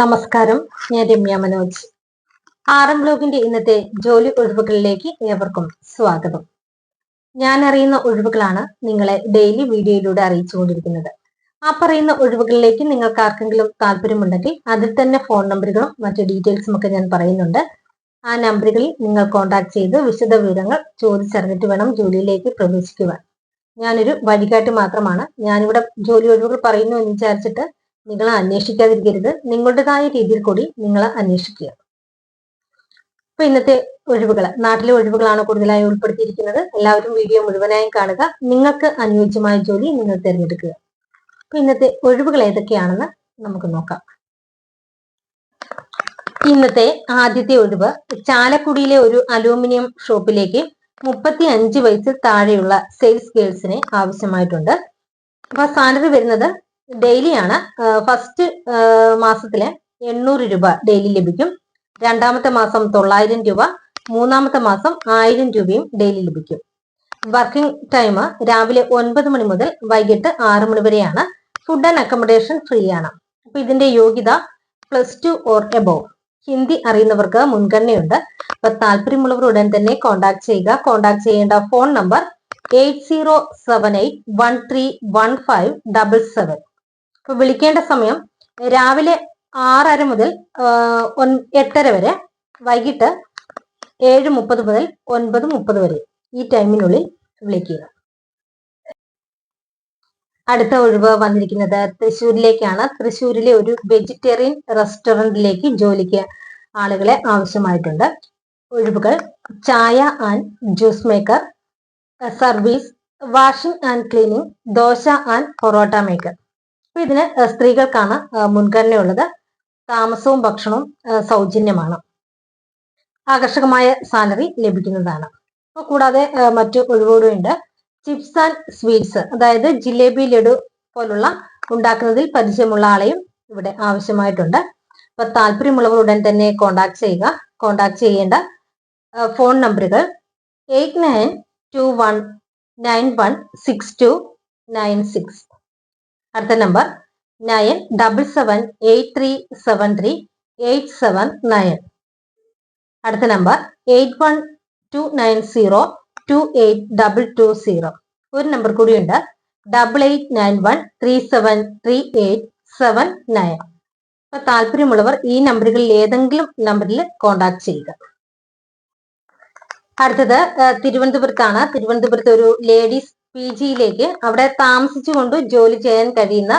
നമസ്കാരം ഞാൻ Ramya Manoj. R M ബ്ലോഗിന്റെ ഇന്നത്തെ ജോലി ഒഴിവുകളിലേക്ക് ഏവർക്കും സ്വാഗതം. ഞാൻ അറിയുന്ന ഒഴിവുകളാണ് നിങ്ങളെ ഡെയിലി വീഡിയോയിലൂടെ അറിയിച്ചുകൊണ്ടിരിക്കുന്നത്. ആ പറയുന്ന ഒഴിവുകളിലേക്ക് നിങ്ങൾക്ക് ആർക്കെങ്കിലും താല്പര്യമുണ്ടെങ്കിൽ അതിൽ തന്നെ ഫോൺ നമ്പറുകളും മറ്റു ഡീറ്റെയിൽസും ഒക്കെ ഞാൻ പറയുന്നുണ്ട്. ആ നമ്പറുകളിൽ നിങ്ങൾ കോൺടാക്ട് ചെയ്ത് വിശദ വിവരങ്ങൾ ചോദിച്ചറിഞ്ഞിട്ട് വേണം ജോലിയിലേക്ക് പ്രവേശിക്കുവാൻ. ഞാനൊരു വഴികാട്ടി മാത്രമാണ്. ഞാനിവിടെ ജോലി ഒഴിവുകൾ പറയുന്നു എന്ന് വിചാരിച്ചിട്ട് നിങ്ങൾ അന്വേഷിക്കാതിരിക്കരുത്. നിങ്ങളുടേതായ രീതിയിൽ കൂടി നിങ്ങൾ അന്വേഷിക്കുക. അപ്പൊ ഇന്നത്തെ ഒഴിവുകൾ നാട്ടിലെ ഒഴിവുകളാണ് കൂടുതലായി ഉൾപ്പെടുത്തിയിരിക്കുന്നത്. എല്ലാവരും വീഡിയോ മുഴുവനായും കാണുക. നിങ്ങൾക്ക് അനുയോജ്യമായ ജോലി നിങ്ങൾ തിരഞ്ഞെടുക്കുക. അപ്പൊ ഇന്നത്തെ ഒഴിവുകൾ ഏതൊക്കെയാണെന്ന് നമുക്ക് നോക്കാം. ഇന്നത്തെ ആദ്യത്തെ ഒഴിവ് ചാലക്കുടിയിലെ ഒരു അലൂമിനിയം ഷോപ്പിലേക്ക് മുപ്പത്തി അഞ്ച് വയസ്സിൽ താഴെയുള്ള സെയിൽസ് ഗേൾസിനെ ആവശ്യമായിട്ടുണ്ട്. അപ്പൊ സാലറി വരുന്നത് ഡെയിലി ആണ് ഫസ്റ്റ് മാസത്തിൽ എണ്ണൂറ് രൂപ ഡെയിലി ലഭിക്കും. രണ്ടാമത്തെ മാസം തൊള്ളായിരം രൂപ മൂന്നാമത്തെ മാസം ആയിരം രൂപയും ഡെയിലി ലഭിക്കും. വർക്കിംഗ് ടൈം രാവിലെ ഒൻപത് മണി മുതൽ വൈകിട്ട് ആറ് മണി വരെയാണ്. ഫുഡ് ആൻഡ് അക്കോമഡേഷൻ ഫ്രീ ആണ് അപ്പൊ ഇതിന്റെ യോഗ്യത plus two or above. Hindi അറിയുന്നവർക്ക് മുൻഗണനയുണ്ട്. അപ്പൊ താല്പര്യമുള്ളവർ ഉടൻ തന്നെ കോൺടാക്ട് ചെയ്യുക. കോൺടാക്ട് ചെയ്യേണ്ട phone number eight zero seven eight one three one five double seven. അപ്പൊ വിളിക്കേണ്ട സമയം രാവിലെ ആറര മുതൽ എട്ടര വരെ വൈകിട്ട് ഏഴ് മുപ്പത് മുതൽ ഒൻപത് മുപ്പത് വരെ ഈ ടൈമിനുള്ളിൽ വിളിക്കുക. അടുത്ത ഒഴിവ് വന്നിരിക്കുന്നത് തൃശ്ശൂരിലേക്കാണ്. തൃശ്ശൂരിലെ ഒരു വെജിറ്റേറിയൻ റെസ്റ്റോറന്റിലേക്ക് ജോലിക്ക് ആളുകളെ ആവശ്യമായിട്ടുണ്ട്. ഒഴിവുകൾ chai and juice maker service washing and cleaning dosa and parotta maker. അപ്പൊ ഇതിന് സ്ത്രീകൾക്കാണ് മുൻഗണനയുള്ളത്. താമസവും ഭക്ഷണവും സൗജന്യമാണ്. ആകർഷകമായ സാലറി ലഭിക്കുന്നതാണ്. അപ്പോൾ കൂടാതെ മറ്റു ഒഴിവുകളുണ്ട്. ചിപ്സ് ആൻഡ് സ്വീറ്റ്സ് അതായത് ജിലേബി ലഡു പോലുള്ള ഉണ്ടാക്കുന്നതിൽ പരിചയമുള്ള ആളെയും ഇവിടെ ആവശ്യമായിട്ടുണ്ട്. അപ്പൊ താല്പര്യമുള്ളവർ ഉടൻ തന്നെ കോണ്ടാക്ട് ചെയ്യുക. കോണ്ടാക്ട് ചെയ്യേണ്ട ഫോൺ നമ്പറുകൾ eight nine two one nine one six two nine six. അടുത്ത number nine double seven eight three seven three eight seven nine അടുത്ത number eight one two nine zero two eight double two zero ഒരു number കൂടിയുണ്ട് double eight nine one three seven three eight seven nine അപ്പൊ താല്പര്യമുള്ളവർ ഈ നമ്പറുകളിൽ ഏതെങ്കിലും നമ്പറിൽ contact ചെയ്യുക. അടുത്തത് തിരുവനന്തപുരത്താണ്. തിരുവനന്തപുരത്ത് ഒരു ലേഡീസ് പി ജിയിലേക്ക് അവിടെ താമസിച്ചുകൊണ്ട് ജോലി ചെയ്യാൻ കഴിയുന്ന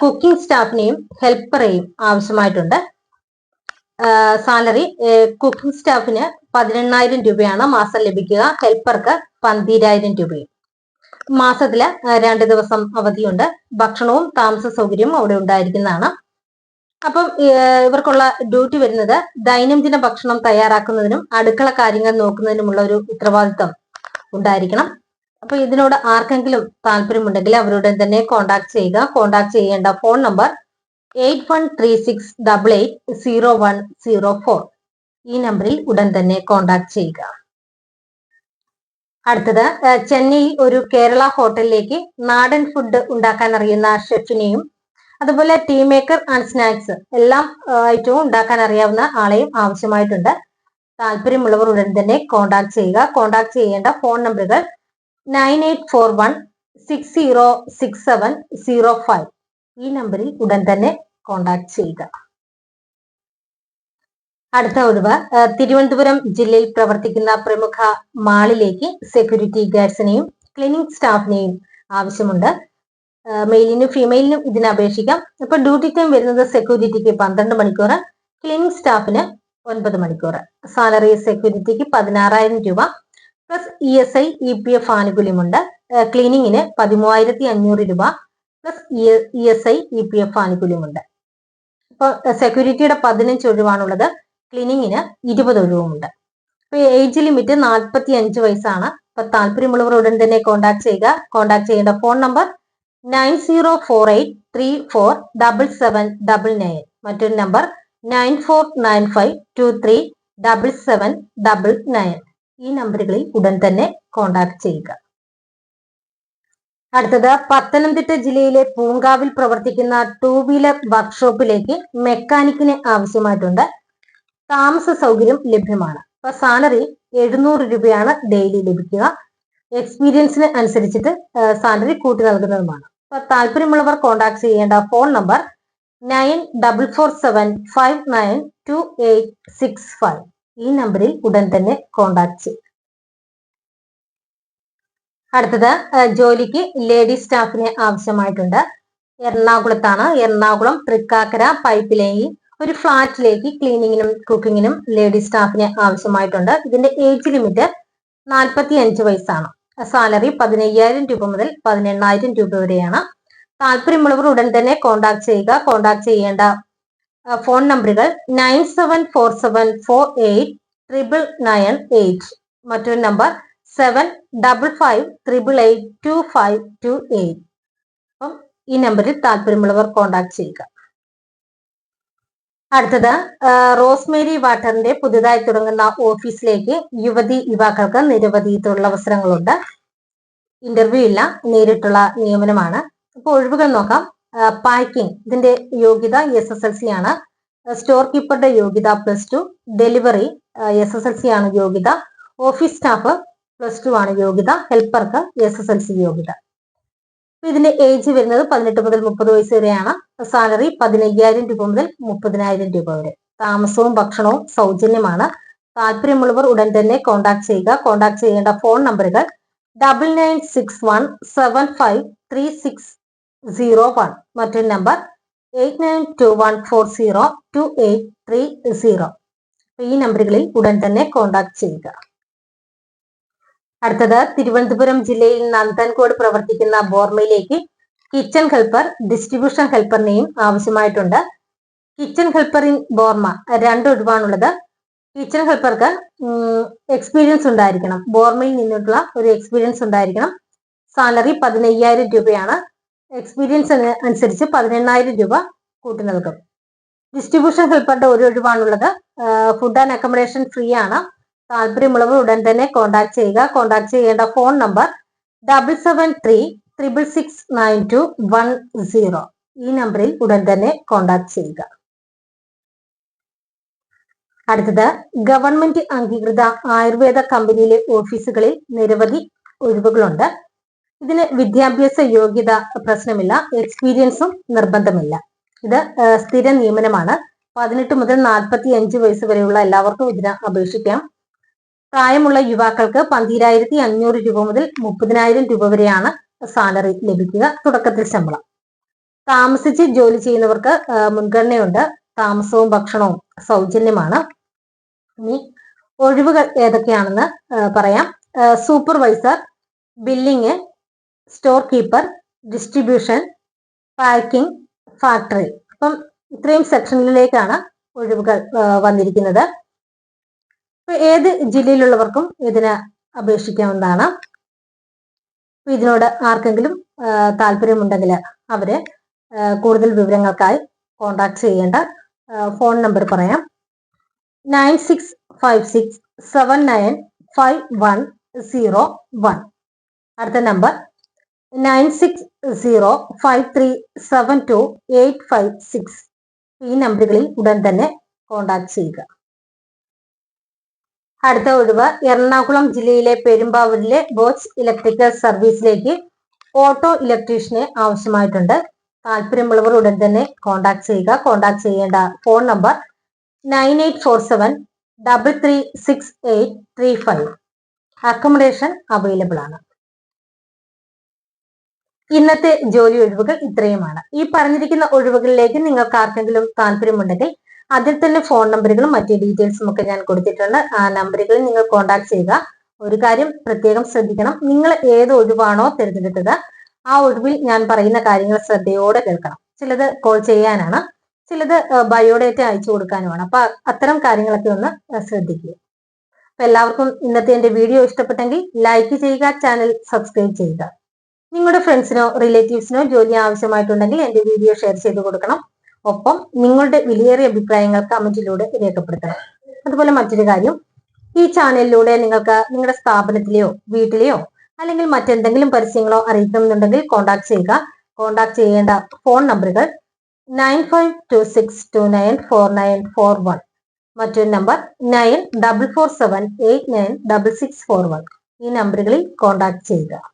കുക്കിംഗ് സ്റ്റാഫിനെയും ഹെൽപ്പറെയും ആവശ്യമായിട്ടുണ്ട്. സാലറി കുക്കിംഗ് സ്റ്റാഫിന് പതിനെണ്ണായിരം രൂപയാണ് മാസം ലഭിക്കുക. ഹെൽപ്പർക്ക് പന്തിരായിരം രൂപയും. മാസത്തിൽ രണ്ട് ദിവസം അവധിയുണ്ട്. ഭക്ഷണവും താമസ സൗകര്യവും അവിടെ ഉണ്ടായിരിക്കുന്നതാണ്. അപ്പം ഇവർക്കുള്ള ഡ്യൂട്ടി വരുന്നത് ദൈനംദിന ഭക്ഷണം തയ്യാറാക്കുന്നതിനും അടുക്കള കാര്യങ്ങൾ നോക്കുന്നതിനുമുള്ള ഒരു ഉത്തരവാദിത്തം ഉണ്ടായിരിക്കണം. അപ്പൊ ഇതിനോട് ആർക്കെങ്കിലും താല്പര്യമുണ്ടെങ്കിൽ അവരോട് തന്നെ കോണ്ടാക്ട് ചെയ്യുക. കോണ്ടാക്ട് ചെയ്യേണ്ട phone number eight one three six double eight zero one zero four ഈ നമ്പറിൽ ഉടൻ തന്നെ കോണ്ടാക്ട് ചെയ്യുക. അടുത്തത് ചെന്നൈയിൽ ഒരു കേരള ഹോട്ടലിലേക്ക് നാടൻ ഫുഡ് ഉണ്ടാക്കാൻ അറിയുന്ന ഷെഫിനെയും അതുപോലെ ടീ മേക്കർ ആൻഡ് സ്നാക്സ് എല്ലാം ഐറ്റവും ഉണ്ടാക്കാൻ അറിയാവുന്ന ആളെയും ആവശ്യമായിട്ടുണ്ട്. താല്പര്യമുള്ളവർ ഉടൻ തന്നെ കോണ്ടാക്ട് ചെയ്യുക. കോണ്ടാക്ട് ചെയ്യേണ്ട ഫോൺ നമ്പറുകൾ nine eight four one six zero six seven zero five ഈ നമ്പറിൽ ഉടൻ തന്നെ കോണ്ടാക്ട് ചെയ്യുക. അടുത്ത ഒഴിവ് തിരുവനന്തപുരം ജില്ലയിൽ പ്രവർത്തിക്കുന്ന പ്രമുഖ മാളിലേക്ക് സെക്യൂരിറ്റി ഗാർഡ്സിനെയും ക്ലിനിക് സ്റ്റാഫിനെയും ആവശ്യമുണ്ട്. മെയിലിനും ഫീമെയിലിനും ഇതിനെ അപേക്ഷിക്കാം. ഇപ്പൊ ഡ്യൂട്ടി ടൈം വരുന്നത് സെക്യൂരിറ്റിക്ക് പന്ത്രണ്ട് മണിക്കൂർ ക്ലിനിക് സ്റ്റാഫിന് ഒൻപത് മണിക്കൂർ. സാലറി സെക്യൂരിറ്റിക്ക് പതിനാറായിരം രൂപ. Plus E S I E P F ആനുകൂല്യമുണ്ട്. ക്ലീനിങ്ങിന് പതിമൂവായിരത്തി അഞ്ഞൂറ് രൂപ. Plus E S I E P F ആനുകൂല്യമുണ്ട്. ഇപ്പൊ സെക്യൂരിറ്റിയുടെ പതിനഞ്ച് ഒഴിവാണുള്ളത്. ക്ലീനിങ്ങിന് ഇരുപത് ഒഴിവുമുണ്ട്. ഇപ്പൊ ഏജ് ലിമിറ്റ് നാൽപ്പത്തി അഞ്ച് വയസ്സാണ്. ഇപ്പൊ താല്പര്യമുള്ളവർ ഉടൻ തന്നെ കോൺടാക്ട് ചെയ്യുക. കോൺടാക്ട് ചെയ്യേണ്ട phone number nine zero four eight three four double seven double nine. മറ്റൊരു number nine four nine five two three double seven double nine. ഈ നമ്പറുകളിൽ ഉടൻ തന്നെ കോൺടാക്ട് ചെയ്യുക. അടുത്തത് പത്തനംതിട്ട ജില്ലയിലെ പൂങ്കാവിൽ പ്രവർത്തിക്കുന്ന ടൂ വീലർ വർക്ക്ഷോപ്പിലേക്ക് മെക്കാനിക്കിന് ആവശ്യമായിട്ടുണ്ട്. താമസ സൗകര്യം ലഭ്യമാണ്. അപ്പൊ സാലറി എഴുന്നൂറ് രൂപയാണ് ഡെയിലി ലഭിക്കുക. എക്സ്പീരിയൻസിന് അനുസരിച്ചിട്ട് സാലറി കൂട്ടി നൽകുന്നതുമാണ്. അപ്പൊ താല്പര്യമുള്ളവർ കോൺടാക്ട് ചെയ്യേണ്ട phone number nine double four seven five nine two eight six five ഈ നമ്പറിൽ ഉടൻ തന്നെ കോണ്ടാക്ട് ചെയ്യും. അടുത്തത് ജോലിക്ക് ലേഡി സ്റ്റാഫിനെ ആവശ്യമായിട്ടുണ്ട്. എറണാകുളത്താണ്. എറണാകുളം തൃക്കാക്കര പൈപ്പ് ഒരു ഫ്ലാറ്റിലേക്ക് ക്ലീനിങ്ങിനും കുക്കിങ്ങിനും ലേഡി സ്റ്റാഫിനെ ആവശ്യമായിട്ടുണ്ട്. ഇതിന്റെ ഏജ് ലിമിറ്റ് നാൽപ്പത്തി അഞ്ച് വയസ്സാണ് സാലറി പതിനയ്യായിരം രൂപ മുതൽ പതിനെണ്ണായിരം രൂപ വരെയാണ്. താല്പര്യമുള്ളവർ ഉടൻ തന്നെ കോൺടാക്ട് ചെയ്യുക. കോൺടാക്ട് ചെയ്യേണ്ട ഫോൺ നമ്പറുകൾ nine seven four seven four eight triple nine eight മറ്റൊരു number seven double five triple eight two five two eight അപ്പം ഈ നമ്പറിൽ താല്പര്യമുള്ളവർ കോൺടാക്ട് ചെയ്യുക. അടുത്തത് റോസ്മേരി വാട്ടറിന്റെ പുതുതായി തുടങ്ങുന്ന ഓഫീസിലേക്ക് യുവതി യുവാക്കൾക്ക് നിരവധി തൊഴിലവസരങ്ങളുണ്ട് ഇന്റർവ്യൂ ഇല്ല നേരിട്ടുള്ള നിയമനമാണ്. അപ്പോൾ ഒഴിവുകൾ നോക്കാം. പാക്കിംഗ് ഇതിന്റെ യോഗ്യത എസ് എസ് എൽ സി ആണ്. സ്റ്റോർ കീപ്പറുടെ യോഗ്യത plus two delivery S S L C ആണ് യോഗ്യത. ഓഫീസ് സ്റ്റാഫ് പ്ലസ് ടു ആണ് യോഗ്യത. ഹെൽപ്പർക്ക് എസ് എസ് എൽ സി യോഗ്യത. ഇതിന്റെ ഏജ് വരുന്നത് പതിനെട്ട് മുതൽ മുപ്പത് വയസ്സ് വരെയാണ്. സാലറി പതിനയ്യായിരം രൂപ മുതൽ മുപ്പതിനായിരം രൂപ വരെ. താമസവും ഭക്ഷണവും സൗജന്യമാണ്. താല്പര്യമുള്ളവർ ഉടൻ തന്നെ കോൺടാക്ട് ചെയ്യുക. കോൺടാക്ട് ചെയ്യേണ്ട ഫോൺ നമ്പറുകൾ double nine six one seven five three six zero one മറ്റൊരു number eight nine two one four zero two eight three zero ഈ നമ്പറുകളിൽ ഉടൻ തന്നെ കോൺടാക്ട് ചെയ്യുക. അടുത്തത് തിരുവനന്തപുരം ജില്ലയിൽ നന്ദൻകോട് പ്രവർത്തിക്കുന്ന ബോർമയിലേക്ക് കിച്ചൺ ഹെൽപ്പർ ഡിസ്ട്രിബ്യൂഷൻ ഹെൽപ്പറിനെയും ആവശ്യമായിട്ടുണ്ട്. കിച്ചൺ ഹെൽപ്പർ ഇൻ ബോർമ രണ്ട് ഒഴിവാണുള്ളത്. കിച്ചൺ ഹെൽപ്പർക്ക് എക്സ്പീരിയൻസ് ഉണ്ടായിരിക്കണം. ബോർമയിൽ നിന്നിട്ടുള്ള ഒരു എക്സ്പീരിയൻസ് ഉണ്ടായിരിക്കണം. സാലറി പതിനയ്യായിരം രൂപയാണ്. എക്സ്പീരിയൻസ് അനുസരിച്ച് പതിനെണ്ണായിരം രൂപ കൂട്ടി നൽകും. ഡിസ്ട്രിബ്യൂഷൻ ഹെൽപ്പറുടെ ഒരു ഒഴിവാണുള്ളത്. ഫുഡ് ആൻഡ് അക്കോമഡേഷൻ ഫ്രീ ആണ്. താല്പര്യമുള്ളവർ ഉടൻ തന്നെ കോൺടാക്ട് ചെയ്യുക. കോൺടാക്ട് ചെയ്യേണ്ട phone number double seven three triple six nine two one zero ഈ നമ്പറിൽ ഉടൻ തന്നെ കോൺടാക്ട് ചെയ്യുക. അടുത്തത് ഗവൺമെന്റ് അംഗീകൃത ആയുർവേദ കമ്പനിയിലെ ഓഫീസുകളിൽ നിരവധി ഒഴിവുകളുണ്ട്. ഇതിന് വിദ്യാഭ്യാസ യോഗ്യത പ്രശ്നമില്ല എക്സ്പീരിയൻസും നിർബന്ധമില്ല. ഇത് സ്ഥിര നിയമനമാണ്. പതിനെട്ട് മുതൽ നാൽപ്പത്തി അഞ്ച് വയസ്സ് വരെയുള്ള എല്ലാവർക്കും ഇതിന് അപേക്ഷിക്കാം. പ്രായമുള്ള യുവാക്കൾക്ക് പന്തിരായിരത്തി അഞ്ഞൂറ് രൂപ മുതൽ മുപ്പതിനായിരം രൂപ വരെയാണ് സാലറി ലഭിക്കുക തുടക്കത്തിൽ ശമ്പളം. താമസിച്ച് ജോലി ചെയ്യുന്നവർക്ക് മുൻഗണനയുണ്ട്. താമസവും ഭക്ഷണവും സൗജന്യമാണ്. ഇനി ഒഴിവുകൾ ഏതൊക്കെയാണെന്ന് പറയാം. Supervisor billing store keeper distribution packing factory. അപ്പം ഇത്രയും സെക്ഷനിലേക്കാണ് ഒഴിവുകൾ വന്നിരിക്കുന്നത്. ഏത് ജില്ലയിലുള്ളവർക്കും ഇതിന് അപേക്ഷിക്കാവുന്നതാണ്. ഇതിനോട് ആർക്കെങ്കിലും താല്പര്യമുണ്ടെങ്കിൽ അവർ കൂടുതൽ വിവരങ്ങൾക്കായി കോൺടാക്ട് ചെയ്യേണ്ട ഫോൺ നമ്പർ പറയാം. Nine six five six seven nine five one zero one. അടുത്ത number nine six zero five three seven two eight five six ഈ നമ്പറുകളിൽ ഉടൻ തന്നെ കോൺടാക്ട് ചെയ്യുക. അടുത്ത ഒഴിവ് എറണാകുളം ജില്ലയിലെ പെരുമ്പാവൂരിലെ ബോച്ച് ഇലക്ട്രിക്കൽ സർവീസിലേക്ക് ഓട്ടോ ഇലക്ട്രീഷ്യനെ ആവശ്യമായിട്ടുണ്ട്. താല്പര്യമുള്ളവർ ഉടൻ തന്നെ കോൺടാക്ട് ചെയ്യുക. കോൺടാക്ട് ചെയ്യേണ്ട phone number nine eight four seven double three six eight three five. Accommodation available ആണ്. ഇന്നത്തെ ജോലി ഒഴിവുകൾ ഇത്രയുമാണ്. ഈ പറഞ്ഞിരിക്കുന്ന ഒഴിവുകളിലേക്ക് നിങ്ങൾക്ക് ആർക്കെങ്കിലും താല്പര്യമുണ്ടെങ്കിൽ അതിൽ തന്നെ ഫോൺ നമ്പറുകളും മറ്റു ഡീറ്റെയിൽസും ഒക്കെ ഞാൻ കൊടുത്തിട്ടുണ്ട്. ആ നമ്പറുകളിൽ നിങ്ങൾ കോൺടാക്ട് ചെയ്യുക. ഒരു കാര്യം പ്രത്യേകം ശ്രദ്ധിക്കണം. നിങ്ങൾ ഏത് ഒഴിവാണോ തിരഞ്ഞെടുത്തത് ആ ഒഴിവിൽ ഞാൻ പറയുന്ന കാര്യങ്ങൾ ശ്രദ്ധയോടെ കേൾക്കണം. ചിലത് കോൾ ചെയ്യാനാണ് ചിലത് ബയോഡേറ്റ അയച്ചു കൊടുക്കാനുമാണ്. അപ്പൊ അത്തരം കാര്യങ്ങളൊക്കെ ഒന്ന് ശ്രദ്ധിക്കുക. അപ്പൊ എല്ലാവർക്കും ഇന്നത്തെ എന്റെ വീഡിയോ ഇഷ്ടപ്പെട്ടെങ്കിൽ ലൈക്ക് ചെയ്യുക ചാനൽ സബ്സ്ക്രൈബ് ചെയ്യുക. നിങ്ങളുടെ ഫ്രണ്ട്സിനോ റിലേറ്റീവ്സിനോ ജോലി ആവശ്യമായിട്ടുണ്ടെങ്കിൽ എന്റെ വീഡിയോ ഷെയർ ചെയ്ത് കൊടുക്കണം. ഒപ്പം നിങ്ങളുടെ വിലയേറിയ അഭിപ്രായങ്ങൾ കമന്റിലൂടെ രേഖപ്പെടുത്തണം. അതുപോലെ മറ്റൊരു കാര്യം ഈ ചാനലിലൂടെ നിങ്ങൾക്ക് നിങ്ങളുടെ സ്ഥാപനത്തിലെയോ വീട്ടിലെയോ അല്ലെങ്കിൽ മറ്റെന്തെങ്കിലും പരസ്യങ്ങളോ അറിയിക്കണമെന്നുണ്ടെങ്കിൽ കോൺടാക്ട് ചെയ്യുക. കോൺടാക്ട് ചെയ്യേണ്ട ഫോൺ നമ്പറുകൾ nine five two six two nine four nine four one മറ്റൊരു number nine double four seven eight nine double six four one ഈ നമ്പറുകളിൽ കോൺടാക്ട് ചെയ്യുക.